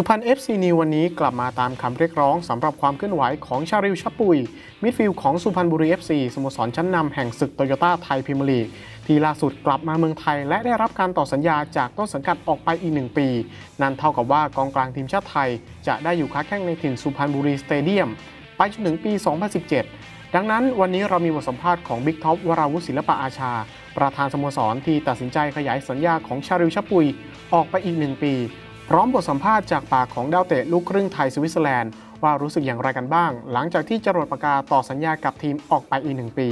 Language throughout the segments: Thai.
สุพรรณ FC นิววันนี้กลับมาตามคำเรียกร้องสำหรับความเคลื่อนไหวของชาริวชับปุย มิดฟิลด์ของสุพรรณบุรี FC สโมสรชั้นนำแห่งศึกโตโยต้าไทยพรีเมียร์ลีกที่ล่าสุดกลับมาเมืองไทย และได้รับการต่อสัญญาจากต้นสังกัดออกไปอีกหนึ่งปี นั่นเท่ากับว่ากองกลางทีมชาติไทย จะได้อยู่ค้าแข้งในถิ่นสุพรรณบุรีสเตเดียม ไปจนถึงปี 2017 ดังนั้นวันนี้เรามีบทสัมภาษณ์ของบิ๊กท็อปวราวุฒิศิลปะอาชา ประธานสโมสรที่ตัดสินใจขยายสัญญาของชาริวชับปุยออกไปอีกหนึ่งปี พร้อมบทสัมภาษณ์จากปากของดาวเตะลูกครึ่งไทยสวิตเซอร์แลนด์ว่ารู้สึกอย่างไรกันบ้าง หลังจากที่จรวดปากกาต่อสัญญากับทีมออกไปอีกหนึ่งปี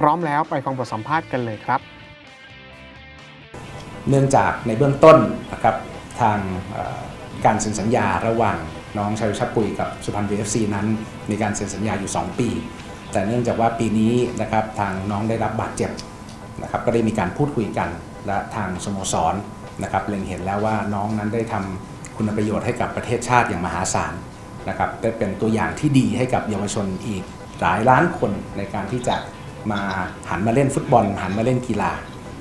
พร้อมแล้วไปฟังบทสัมภาษณ์กันเลยครับ เนื่องจากในเบื้องต้นนะครับทางการเซ็นสัญญาระหว่างน้องชายชับปุยกับสุพรรณบุรีเอฟซีนั้น มีการเซ็นสัญญาอยู่ 2 ปี แต่เนื่องจากว่าปีนี้นะครับทางน้องได้รับบาดเจ็บนะครับก็ได้มีการพูดคุยกันและทางสโมสร นะครับเล็งเห็นแล้วว่าน้องนั้นได้ทำคุณประโยชน์ให้กับประเทศชาติอย่างมหาศาลนะครับได้เป็นตัวอย่างที่ดีให้กับเยาวชนอีกหลายล้านคนในการที่จะมาหันมาเล่นฟุตบอล หันมาเล่นกีฬา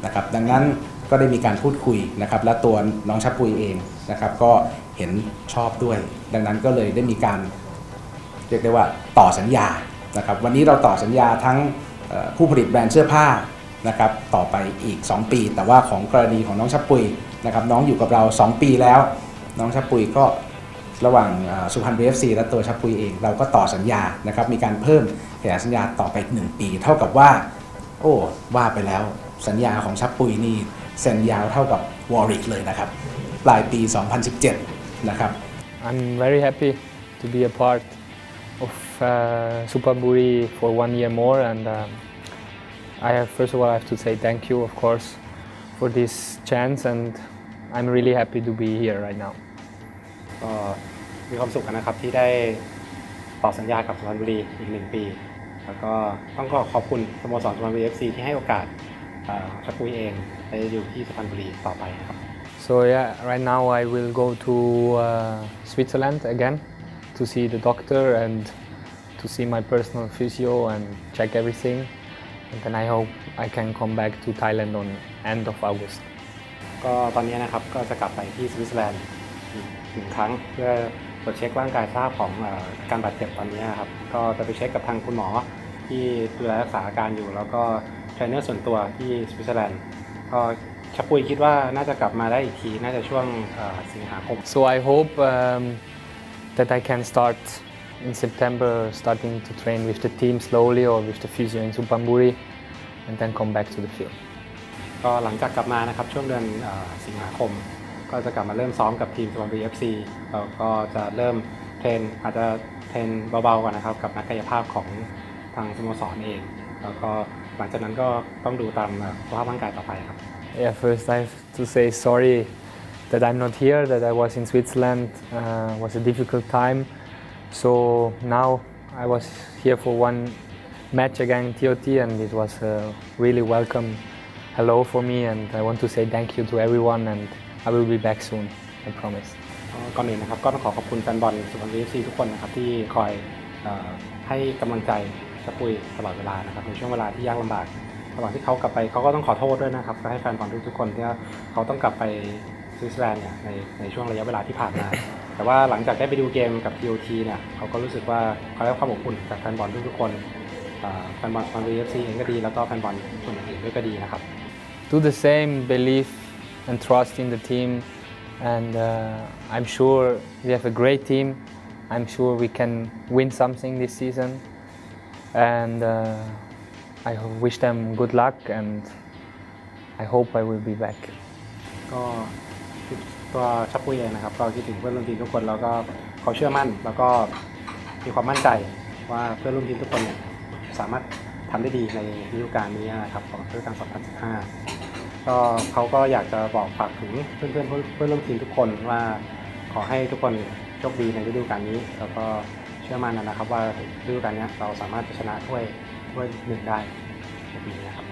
นะครับดังนั้นก็ได้มีการพูดคุยนะครับและตัวน้องชับปุยเองนะครับก็เห็นชอบด้วย ดังนั้นก็เลยได้มีการเรียกได้ว่าต่อสัญญานะครับวันนี้เราต่อสัญญาทั้งผู้ผลิตแบรนด์เสื้อผ้านะครับต่อไปอีก 2 ปี แต่ว่าของกรณีของน้องชับปุย นะครับน้องอยู่กับเรา 2 ปีแล้ว น้องชับปุยก็ระหว่างสุพรรณบีเอฟซีและตัวชับปุยเอง เราก็ต่อสัญญานะครับมีการเพิ่มขยายสัญญาต่อไปอีกหนึ่งปี เท่ากับว่า โอ้ว่าไปแล้วสัญญาของชับปุยนี่เซ็นยาวเท่ากับวอริกเลยนะครับปลายปี 2017 นะครับ I'm very happy to be a part of uh, Supaburi for one year more, and um, I have first of all I have to say thank you, of course, for this chance, and I'm really happy to be here right now. ก็มีความสุขนะครับที่ได้ต่อสัญญากับสุพรรณบุรีอีกหนึ่งปี แล้วก็ต้องขอขอบคุณสโมสรสุพรรณบุรี FC ที่ให้โอกาสเอ่อชักปุยเองไปอยู่ที่สุพรรณบุรีต่อไปครับ So yeah, right now I will go to uh, Switzerland again to see the doctor and to see my personal physio and check everything, and then I hope I can come back to Thailand on end of August. ก็ตอนนี้นะครับก็จะกลับไปที่สวิตเซอร์แลนด์อีกหนึ่งครั้งเพื่อตรวจเช็คร่างกายทราบของอการบาดเจ็บตอนนี้ครับก็จะไปเช็คกับทางคุณหมอที่ดูแลรักษาอาการอยู่ แล้วก็เทรนเนอร์ส่วนตัวที่สวิตเซอร์แลนด์ก็ชักปุยคิดว่าน่าจะกลับมาได้อีกทีน่าจะช่วงสิงหาคม So I hope um, that I can start in September, starting to train with the team slowly or with the physio in Supamburi, and then come back to the field. ก็หลังจากกลับมานะครับช่วงเดือนอสิงหาคม ก็จะกลับมาเริ่มซ้อมกับทีมสุพรรณบุรีเอฟซีเราก็จะเริ่มเทรนอาจจะเทรนเบาๆก่อนนะครับ กับนักกายภาพของทางสโมสรเอง แล้วก็หลังจากนั้นก็ต้องดูตามสภาพร่างกายต่อไปครับ Yeah, first I have to say sorry that I'm not here, that I was in Switzerland, uh, was a difficult time. So now I was here for one match against TOT and it was a really welcome hello for me and I want to say thank you to everyone and I will be back soon, I promise. ก่อนอื่นนะครับก็ต้องขอขอบคุณแฟนบอลสุพรรณบุรีเอฟซีทุกคนนะครับที่คอยอให้กำลังใจชักปุยตลอดเวลานะครับในช่วงเวลาที่ยากลำบากระหว่างที่เขากลับไปเขาก็ต้องขอโทษด้วยนะครับก็ให้แฟนบอลทุกๆคนที่เขาต้องกลับไปสวิตเซอร์แลนด์เนี่ยในในช่วงระยะเวลาที่ผ่านมา แต่ว่าหลังจากได้ไปดูเกมกับ TOT เนี่ยเขาก็รู้สึกว่าเขาได้รับความอบอุ่นจากแฟนบอลทุกๆคนเอ่อแฟนบอลสุพรรณบุรีเอฟซีเองก็ดีแล้วก็แฟนบอลคนอื่นๆด้วยก็ดีนะครับ do the same, believe and trust in the team. And uh, I'm sure we have a great team. I'm sure we can win something this season. And uh, I ho- wish them good luck and I hope I will be back. ก็ตัวชับปุยเองนะครับก็คิดถึงเพื่อนร่วมทีมทุกคนแล้วก็เขาเชื่อมั่น แล้วก็มีความมั่นใจว่าเพื่อนร่วมทีมทุกคนเนี่ยสามารถทำได้ดีในฤดูกาลนี้นะครับของฤดูกาล2015 ก็เขาก็อยากจะบอกฝากถึงเพื่อนเพื่อนเพื่อนร่วมทีมทุกคนว่าขอให้ทุกคนโชคดีในฤดูกาลนี้ แล้วก็เชื่อมั่นนะครับว่าฤดูกาลนี้เราสามารถจะชนะถ้วยถ้วยหนึ่งได้ในปีนี้นะครับ